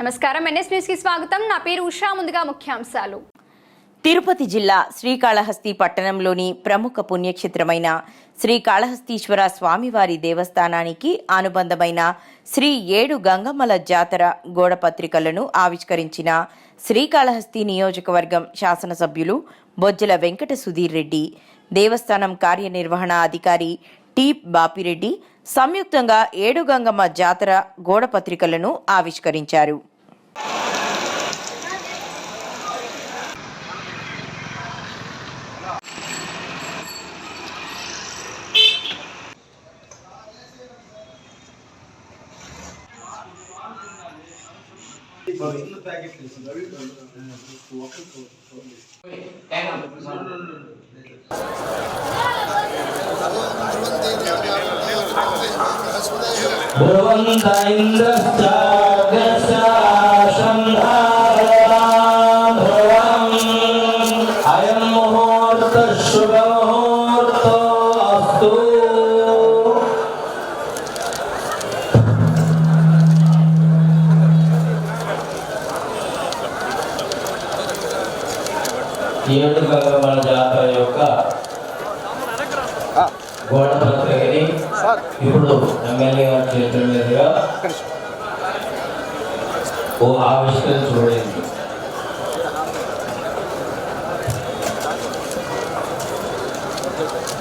నమస్కారం. ఎన్ఎస్ న్యూస్కి స్వాగతం. నా పేరు ఉషా. ముందుగా ముఖ్యాంశాలు. తిరుపతి జిల్లా శ్రీకాళహస్తి పట్టణంలోని ప్రముఖ పుణ్యక్షేత్రమైన శ్రీకాళహస్తీశ్వర స్వామివారి దేవస్థానానికి అనుబంధమైన శ్రీ ఏడు గంగమ్మల జాతర గోడపత్రికలను ఆవిష్కరించిన శ్రీకాళహస్తి నియోజకవర్గం శాసనసభ్యులు బొజ్జల వెంకట సుధీర్ రెడ్డి దేవస్థానం కార్యనిర్వహణ అధికారి టీ బాపిరెడ్డి సంయుక్తంగా ఏడుగంగమ్మ జాతర గోడపత్రికలను ఆవిష్కరించారు. ప్యాకెట్ ఏడు గంగమ్మల జాతర యొక్క గోడ పత్రికని ఇప్పుడు ఎమ్మెల్యే గారి చేతుల మీదుగా ఓ ఆవిష్కరించబడింది